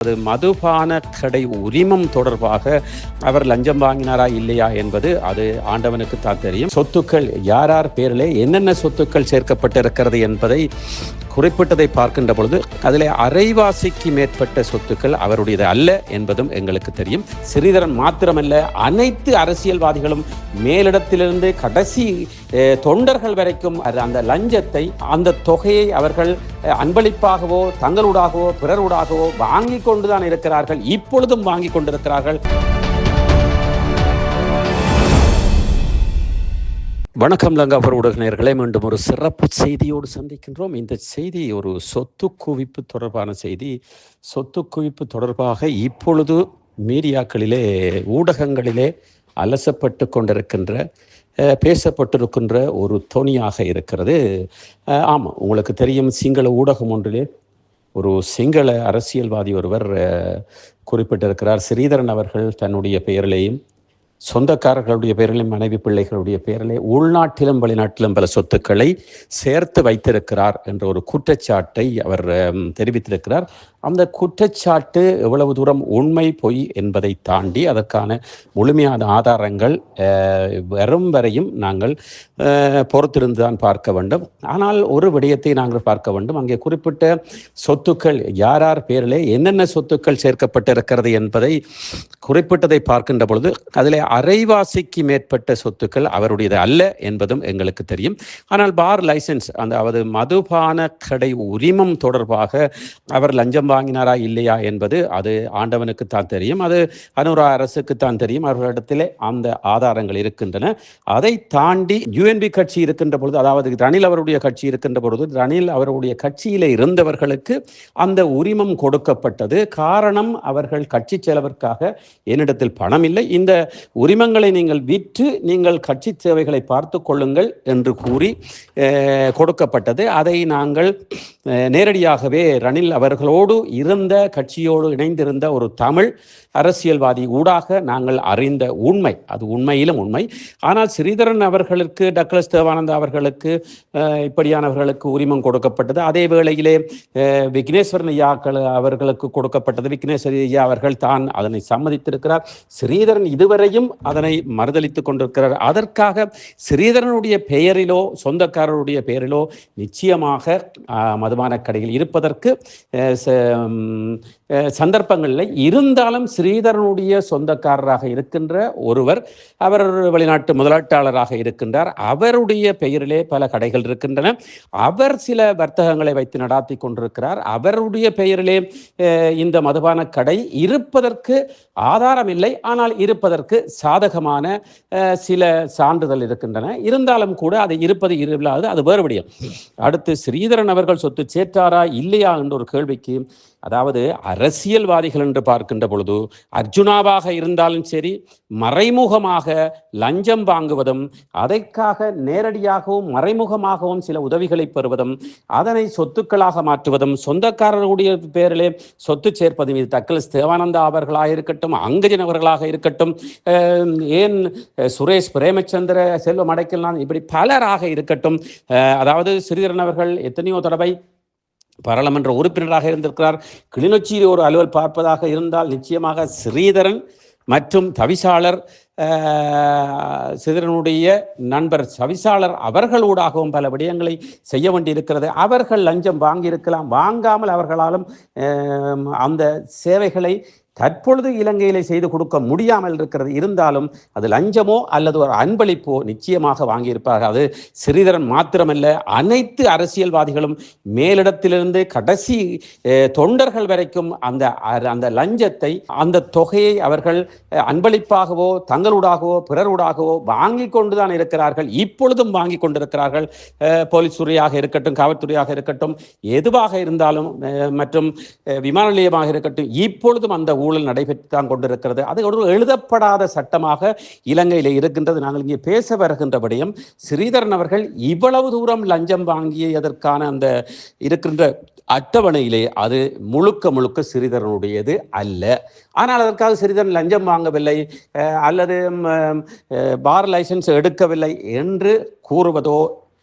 அது மதுபான கடை உரிமம் தொடர்பாக அவர் லஞ்சம் வாங்கினாரா இல்லையா என்பது அது ஆண்டவனுக்கு தான் தெரியும். சொத்துக்கள் யார் யார் பேரிலே என்னென்ன சொத்துக்கள் சேர்க்கப்பட்டிருக்கிறது என்பதை குறிப்பிட்டதை பார்க்கின்ற பொழுது அதில் அரைவாசிக்கு மேற்பட்ட சொத்துக்கள் அவருடையது அல்ல என்பதும் எங்களுக்கு தெரியும். ஸ்ரீதரன் மாத்திரமல்ல அனைத்து அரசியல்வாதிகளும் மேலிடத்திலிருந்து கடைசி தொண்டர்கள் வரைக்கும் அந்த லஞ்சத்தை அந்த தொகையை அவர்கள் அன்பளிப்பாகவோ தங்களூடாகவோ பிறரூடாகவோ வாங்கி கொண்டுதான் இருக்கிறார்கள் இப்பொழுதும் வாங்கி கொண்டிருக்கிறார்கள். வணக்கம் லங்காபுர ஊடகநேயர்களே மீண்டும் ஒரு சிறப்பு செய்தியோடு சந்திக்கின்றோம். இந்த செய்தி ஒரு சொத்து குவிப்பு தொடர்பான செய்தி. சொத்து குவிப்பு தொடர்பாக இப்பொழுது மீடியாக்களிலே ஊடகங்களிலே அலசப்பட்டு கொண்டிருக்கின்ற பேசப்பட்டிருக்கின்ற ஒரு தொனியாக இருக்கிறது. ஆமாம் உங்களுக்கு தெரியும் சிங்கள ஊடகம் ஒன்றிலே ஒரு சிங்கள அரசியல்வாதி ஒருவர் குறிப்பிட்டிருக்கிறார். ஸ்ரீதரன் அவர்கள் தன்னுடைய பெயரிலேயும் சொந்தக்காரர்களுடைய பெயரிலும் மனைவி பிள்ளைகளுடைய பெயரிலே உள்நாட்டிலும் வெளிநாட்டிலும் பல சொத்துக்களை சேர்த்து வைத்திருக்கிறார் என்ற ஒரு குற்றச்சாட்டை அவர் தெரிவித்திருக்கிறார். அந்த குற்றச்சாட்டு எவ்வளவு தூரம் உண்மை பொய் என்பதை தாண்டி அதற்கான முழுமையான ஆதாரங்கள் வரும் வரையும் நாங்கள் பொறுத்திருந்து தான் பார்க்க வேண்டும். ஆனால் ஒரு விடயத்தை நாங்கள் பார்க்க வேண்டும். அங்கே குறிப்பிட்ட சொத்துக்கள் யார் யார் பேரிலே என்னென்ன சொத்துக்கள் சேர்க்கப்பட்டிருக்கிறது என்பதை குறிப்பிட்டதை பார்க்கின்ற பொழுது அதில் அரைவாசிக்கு மேற்பட்ட சொத்துக்கள் அவருடையது அல்ல என்பதும் எங்களுக்கு தெரியும். ஆனால் பார் லைசன்ஸ் அந்த அதாவது மதுபான கடை உரிமம் தொடர்பாக அவர் லஞ்சம் வாங்கினாரா இல்லையா என்பது அது ஆண்டவனுக்கு தான் தெரியும். அது அனுரா அரசுக்கு தான் தெரியும். அவர்களிடத்திலே அந்த ஆதாரங்கள் இருக்கின்றன. அதை தாண்டி யுஎன்பி கட்சி இருக்கின்ற பொழுது அதாவது ரணில் அவருடைய கட்சி இருக்கின்ற பொழுது ரணில் அவருடைய கட்சியில் இருந்தவர்களுக்கு அந்த உரிமம் கொடுக்கப்பட்டது. காரணம் அவர்கள் கட்சி செலவிற்காக என்னிடத்தில் பணம் இல்லை. இந்த உரிமங்களை நீங்கள் விற்று நீங்கள் கட்சி சேவைகளை பார்த்து கொள்ளுங்கள் என்று கூறி கொடுக்கப்பட்டது. அதை நாங்கள் நேரடியாகவே ரணில் அவர்களோடு இருந்த கட்சியோடு இணைந்திருந்த ஒரு தமிழ் அரசியல்வாதி ஊடாக நாங்கள் அறிந்த உண்மை. அது உண்மையிலும் உண்மை. ஆனால் ஸ்ரீதரன் அவர்களுக்கு டக்ளஸ் தேவானந்தா அவர்களுக்கு இப்படியானவர்களுக்கு உரிமம் கொடுக்கப்பட்டது. அதே வேளையிலே விக்னேஸ்வரன் ஐயாக்கள் அவர்களுக்கு கொடுக்கப்பட்டது. விக்னேஸ்வரி ஐயா அவர்கள் தான் அதனை சம்மதித்திருக்கிறார். ஸ்ரீதரன் இதுவரையும் அதனை மறுதளித்துக் கொண்டிருக்கிறார். அதற்காக ஸ்ரீதரனுடைய பெயரிலோ சொந்தக்காரருடைய பெயரிலோ நிச்சயமாக மதுபானக் மதுபான கடையில் இருப்பதற்கு சந்தர்ப்பங்களில் இருந்தாலும் ஸ்ரீதரனுடைய சொந்தக்காரராக இருக்கின்ற ஒருவர் அவர் வெளிநாட்டு முதலாட்டாளராக இருக்கின்றார். அவருடைய பெயரிலே பல கடைகள் இருக்கின்றன. அவர் சில வர்த்தகங்களை வைத்து நடாத்தி கொண்டிருக்கிறார். அவருடைய பெயரிலே இந்த மதுபான கடை இருப்பதற்கு ஆதாரம் இல்லை ஆனால் இருப்பதற்கு சாதகமான சில சான்றிதழ் இருக்கின்றன. இருந்தாலும் கூட அது இருப்பது இல்லாது அது வேறுபடியும் அடுத்து ஸ்ரீதரன் அவர்கள் சொத்து சேற்றாரா இல்லையா என்ற ஒரு கேள்விக்கு அதாவது அரசியல்வாதிகள் என்று பார்க்கின்ற பொழுது அர்ஜுனாவாக இருந்தாலும் சரி மறைமுகமாக லஞ்சம் வாங்குவதும் அதற்காக நேரடியாகவும் மறைமுகமாகவும் சில உதவிகளை பெறுவதும் அதனை சொத்துக்களாக மாற்றுவதும் சொந்தக்காரர்களுடைய பேரிலே சொத்து சேர்ப்பதும் இது தக்கல் தேவானந்தா அவர்களாக இருக்கட்டும் அங்கஜன் அவர்களாக இருக்கட்டும் ஏன் சுரேஷ் பிரேமச்சந்திர செல்வம் அடைக்கலாம் இப்படி பலராக இருக்கட்டும் அதாவது ஸ்ரீதரன் அவர்கள் எத்தனையோ தடவை பாராளுமன்ற உறுப்பினராக இருந்திருக்கிறார். கிளிநொச்சியில் ஒரு அலுவல் பார்ப்பதாக இருந்தால் நிச்சயமாக ஸ்ரீதரன் மற்றும் தவிசாளர் சிதறனுடைய நண்பர் தவிசாளர் அவர்களூடாகவும் பல விடயங்களை செய்ய வேண்டியிருக்கிறது. அவர்கள் லஞ்சம் வாங்கியிருக்கலாம். வாங்காமல் அவர்களாலும் அந்த சேவைகளை தற்பொழுது இலங்கையிலே செய்து கொடுக்க முடியாமல் இருக்கிறது. இருந்தாலும் அது லஞ்சமோ அல்லது ஒரு அன்பளிப்போ நிச்சயமாக வாங்கியிருப்பார்கள். அது சிறிதரன் மாத்திரமல்ல அனைத்து அரசியல்வாதிகளும் மேலிடத்திலிருந்து கடைசி தொண்டர்கள் வரைக்கும் அந்த அந்த லஞ்சத்தை அந்த தொகையை அவர்கள் அன்பளிப்பாகவோ தங்களூடாகவோ பிறரூடாகவோ வாங்கி கொண்டுதான் இருக்கிறார்கள். இப்பொழுதும் வாங்கி கொண்டிருக்கிறார்கள். போலீஸ் துறையாக இருக்கட்டும் காவல்துறையாக இருக்கட்டும் எதுவாக இருந்தாலும் மற்றும் விமான நிலையமாக இருக்கட்டும் இப்பொழுதும் அந்த ஊழல் நடைபெற்று தான் கொண்டிருக்கிறது. அது ஒரு எழுதப்படாத சட்டமாக இலங்கையில் இருக்கின்றது. நாங்கள் இங்கே பேச வருகின்றபடியும் ஸ்ரீதரன் அவர்கள் இவ்வளவு தூரம் லஞ்சம் வாங்கியதற்கான அந்த இருக்கின்ற அட்டவணையிலே அது முழுக்க முழுக்க சிறிதரனுடையது அல்ல. ஆனால் அதற்காக சிறிதரன் லஞ்சம் வாங்கவில்லை அல்லது பார் லைசன்ஸ் எடுக்கவில்லை என்று கூறுவதோ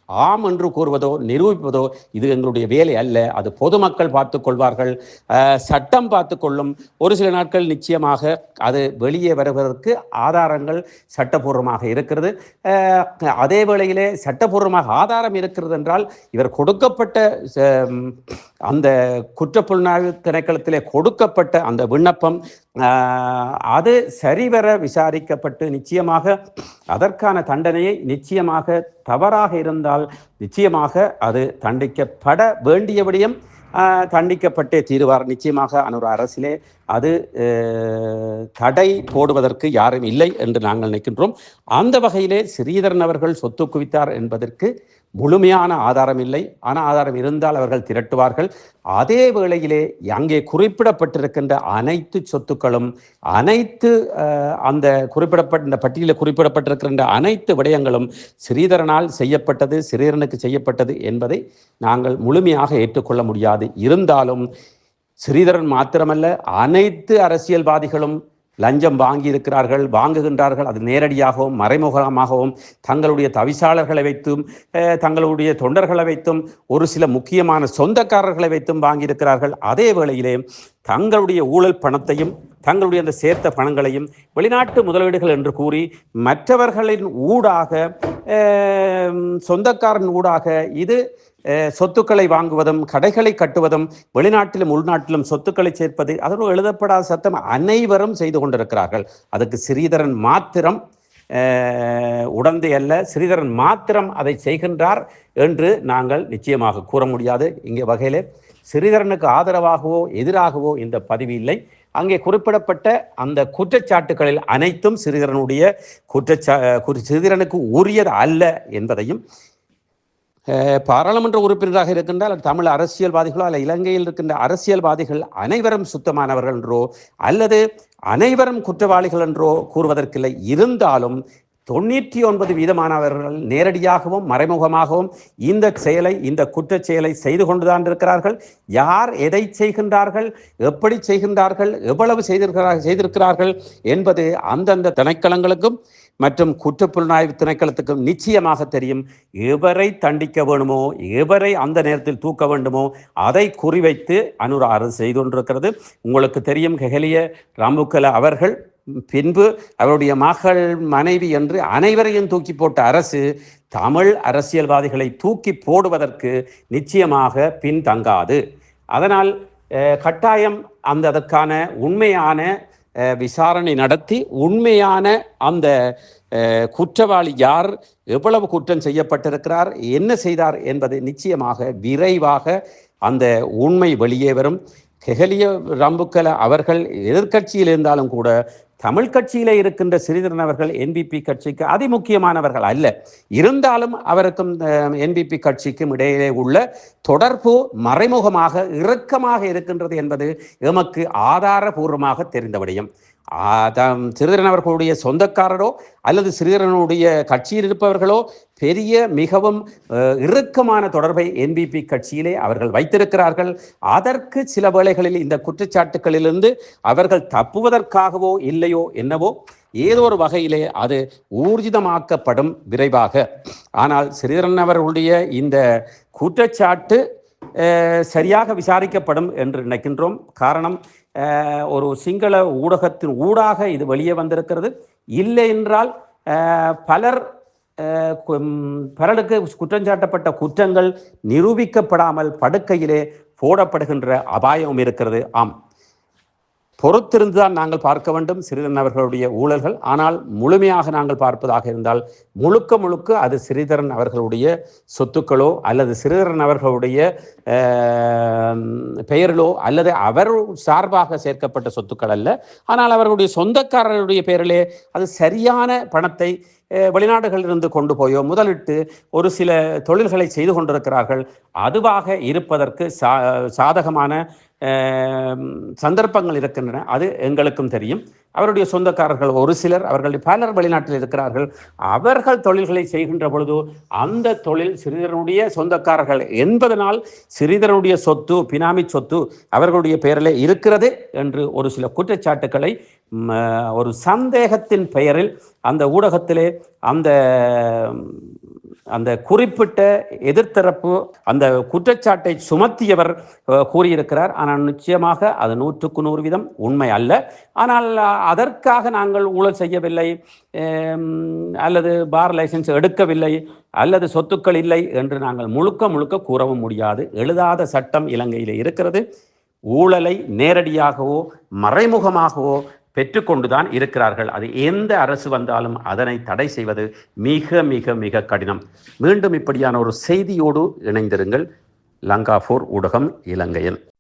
ஆம் என்று கூறுவதோ நிரூபிப்பதோ இது எங்களுடைய வேலை அல்ல. அது பொதுமக்கள் பார்த்து கொள்வார்கள். சட்டம் பார்த்து கொள்ளும். ஒரு சில நாட்கள் நிச்சயமாக அது வெளியே வருவதற்கு ஆதாரங்கள் சட்டபூர்வமாக இருக்கிறது. அதே வேளையிலே சட்டபூர்வமாக ஆதாரம் இருக்கிறது என்றால் இவர் கொடுக்கப்பட்ட ச- அந்த குற்றப்புலனாய்வு திணைக்களத்திலே கொடுக்கப்பட்ட அந்த விண்ணப்பம் அது சரிவர விசாரிக்கப்பட்டு நிச்சயமாக அதற்கான தண்டனையை நிச்சயமாக தவறாக இருந்தால் நிச்சயமாக அது தண்டிக்கப்பட வேண்டிய விடயம் தண்டிக்கப்பட்டே தீருவார். நிச்சயமாக ஒரு அரசிலே அது தடை போடுவதற்கு யாரும் இல்லை என்று நாங்கள் நினைக்கின்றோம். அந்த வகையிலே ஸ்ரீதரன் அவர்கள் சொத்து குவித்தார் என்பதற்கு முழுமையான ஆதாரம் இல்லை. ஆனால் ஆதாரம் இருந்தால் அவர்கள் திரட்டுவார்கள். அதே வேளையிலே அங்கே குறிப்பிடப்பட்டிருக்கின்ற அனைத்து சொத்துக்களும் அனைத்து அந்த குறிப்பிடப்பட்ட இந்த பட்டியலில் குறிப்பிடப்பட்டிருக்கின்ற அனைத்து விடயங்களும் ஸ்ரீதரனால் செய்யப்பட்டது ஸ்ரீதரனுக்கு செய்யப்பட்டது என்பதை நாங்கள் முழுமையாக ஏற்றுக்கொள்ள முடியாது. இருந்தாலும் ஸ்ரீதரன் மாத்திரமல்ல அனைத்து அரசியல்வாதிகளும் லஞ்சம் வாங்கி இருக்கிறார்கள் வாங்குகின்றார்கள் அது நேரடியாகவும் மறைமுகமாகவும் தங்களுடைய தவிசாளர்களை வைத்தும் தங்களுடைய தொண்டர்களை வைத்தும் ஒரு சில முக்கியமான சொந்தக்காரர்களை வைத்தும் வாங்கியிருக்கிறார்கள். அதே வேளையிலே தங்களுடைய ஊழல் பணத்தையும் தங்களுடைய அந்த சேர்த்த பணங்களையும் வெளிநாட்டு முதலீடுகள் என்று கூறி மற்றவர்களின் ஊடாக சொந்தக்காரன் ஊடாக இது சொத்துக்களை வாங்குவதும் கடைகளை கட்டுவதும் வெளிநாட்டிலும் உள்நாட்டிலும் சொத்துக்களை சேர்ப்பது அதோடு எழுதப்படாத சத்தம் அனைவரும் செய்து கொண்டிருக்கிறார்கள். அதுக்கு ஸ்ரீதரன் மாத்திரம் உடந்தை அல்ல ஸ்ரீதரன் மாத்திரம் அதை செய்கின்றார் என்று நாங்கள் நிச்சயமாக கூற முடியாது. இங்கே வகையில் ஸ்ரீதரனுக்கு ஆதரவாகவோ எதிராகவோ இந்த பதிவு இல்லை. அங்கே குறிப்பிடப்பட்ட அந்த குற்றச்சாட்டுகளில் அனைத்தும் சிறிதரனுடைய குற்றச்சா குறி- சிறிதரனுக்கு உரியது அல்ல என்பதையும் பாராளுமன்ற உறுப்பினராக இருக்கின்றால் அது தமிழ் அரசியல்வாதிகளோ அல்ல இலங்கையில் இருக்கின்ற அரசியல்வாதிகள் அனைவரும் சுத்தமானவர்கள் என்றோ அல்லது அனைவரும் குற்றவாளிகள் என்றோ கூறுவதற்கில்லை. இருந்தாலும் தொண்ணூற்றி ஒன்பது வீதமானவர்கள் நேரடியாகவும் மறைமுகமாகவும் இந்த செயலை இந்த குற்றச் செயலை செய்து கொண்டுதான் இருக்கிறார்கள். யார் எதை செய்கின்றார்கள்? எப்படி செய்கின்றார்கள்? எவ்வளவு செய்திருக்கிறார்கள் செய்திருக்கிறார்கள் என்பது அந்தந்த திணைக்களங்களுக்கும் மற்றும் குற்றப்புலனாய்வு திணைக்களத்துக்கும் நிச்சயமாக தெரியும். எவரை தண்டிக்க வேணுமோ எவரை அந்த நேரத்தில் தூக்க வேண்டுமோ அதை குறிவைத்து அனுராறு செய்து கொண்டிருக்கிறது உங்களுக்கு தெரியும் கெஹலிய ராமுக்கல அவர்கள் பின்பு அவருடைய மகள் மனைவி என்று அனைவரையும் தூக்கி போட்ட அரசு தமிழ் அரசியல்வாதிகளை தூக்கி போடுவதற்கு நிச்சயமாக பின்தங்காது. அதனால் கட்டாயம் அந்த அதற்கான உண்மையான விசாரணை நடத்தி உண்மையான அந்த குற்றவாளி யார் எவ்வளவு குற்றம் செய்யப்பட்டிருக்கிறார் என்ன செய்தார் என்பது நிச்சயமாக விரைவாக அந்த உண்மை வெளியே வரும். கெஹலிய ரம்புக்கல அவர்கள் எதிர்க்கட்சியில் இருந்தாலும் கூட தமிழ் கட்சியில இருக்கின்ற சிறிதரன் அவர்கள் என்பிபி கட்சிக்கு அதிமுக்கியமானவர்கள் அல்ல. இருந்தாலும் அவருக்கும் என்பிபி கட்சிக்கும் இடையிலே உள்ள தொடர்பு மறைமுகமாக இறுக்கமாக இருக்கின்றது என்பது எமக்கு ஆதாரபூர்வமாக தெரிந்த விடயம். ஆதாம் சிறிதரன் அவர்களுடைய சொந்தக்காரரோ அல்லது சிறிதரனுடைய கட்சியில் இருப்பவர்களோ பெரிய மிகவும் இறுக்கமான தொடர்பை என்பிபி கட்சியிலே அவர்கள் வைத்திருக்கிறார்கள். அதற்கு சில வேளைகளில் இந்த குற்றச்சாட்டுகளிலிருந்து அவர்கள் தப்புவதற்காகவோ இல்லையோ என்னவோ ஏதோ ஒரு வகையிலே அது ஊர்ஜிதமாக்கப்படும் விரைவாக. ஆனால் சிறிதரன் அவர்களுடைய இந்த குற்றச்சாட்டு சரியாக விசாரிக்கப்படும் என்று நினைக்கின்றோம். காரணம் ஒரு சிங்கள ஊடகத்தின் ஊடாக இது வெளியே வந்திருக்கிறது. இல்லை என்றால் பலர் பலருக்கு குற்றஞ்சாட்டப்பட்ட குற்றங்கள் நிரூபிக்கப்படாமல் படுக்கையிலே போடப்படுகின்ற அபாயம் இருக்கிறது. ஆம். பொறுத்திருந்துதான் நாங்கள் பார்க்க வேண்டும் சிறிதரன் அவர்களுடைய ஊழல்கள். ஆனால் முழுமையாக நாங்கள் பார்ப்பதாக இருந்தால் முழுக்க முழுக்க அது சிறிதரன் அவர்களுடைய சொத்துக்களோ அல்லது சிறிதரன் அவர்களுடைய பெயரிலோ அல்லது அவர் சார்பாக சேர்க்கப்பட்ட சொத்துக்கள் அல்ல. ஆனால் அவர்களுடைய சொந்தக்காரருடைய பெயரிலே அது சரியான பணத்தை வெளிநாடுகளிலிருந்து கொண்டு போயோ முதலிட்டு ஒரு சில தொழில்களை செய்து கொண்டிருக்கிறார்கள். அதுவாக இருப்பதற்கு சா சாதகமான சந்தர்ப்பங்கள் இருக்கின்றன. அது எங்களுக்கும் தெரியும். அவருடைய சொந்தக்காரர்கள் ஒரு சிலர் அவர்களுடைய பலர் வெளிநாட்டில் இருக்கிறார்கள். அவர்கள் தொழில்களை செய்கின்ற பொழுது அந்த தொழில் சிறிதரனுடைய சொந்தக்காரர்கள் என்பதனால் சிறிதரனுடைய சொத்து பினாமி சொத்து அவர்களுடைய பெயரிலே இருக்கிறது என்று ஒரு சில குற்றச்சாட்டுக்களை ஒரு சந்தேகத்தின் பெயரில் அந்த ஊடகத்திலே அந்த அந்த குறிப்பிட்ட எதிர்த்தரப்பு அந்த குற்றச்சாட்டை சுமத்தியவர் கூறியிருக்கிறார். ஆனால் நிச்சயமாக அது நூற்றுக்கு நூறு வீதம் உண்மை அல்ல. ஆனால் அதற்காக நாங்கள் ஊழல் செய்யவில்லை. அல்லது பார் லைசன்ஸ் எடுக்கவில்லை. அல்லது சொத்துக்கள் இல்லை என்று நாங்கள் முழுக்க முழுக்க கூறவும் முடியாது. எழுதாத சட்டம் இலங்கையில் இருக்கிறது. ஊழலை நேரடியாகவோ மறைமுகமாகவோ பெற்றுக்கொண்டுதான் இருக்கிறார்கள். அது எந்த அரசு வந்தாலும் அதனை தடை செய்வது மிக மிக மிக கடினம். மீண்டும் இப்படியான ஒரு செய்தியோடு இணைந்திருங்கள். லங்கா ஃபோர் ஊடகம் இலங்கையில்.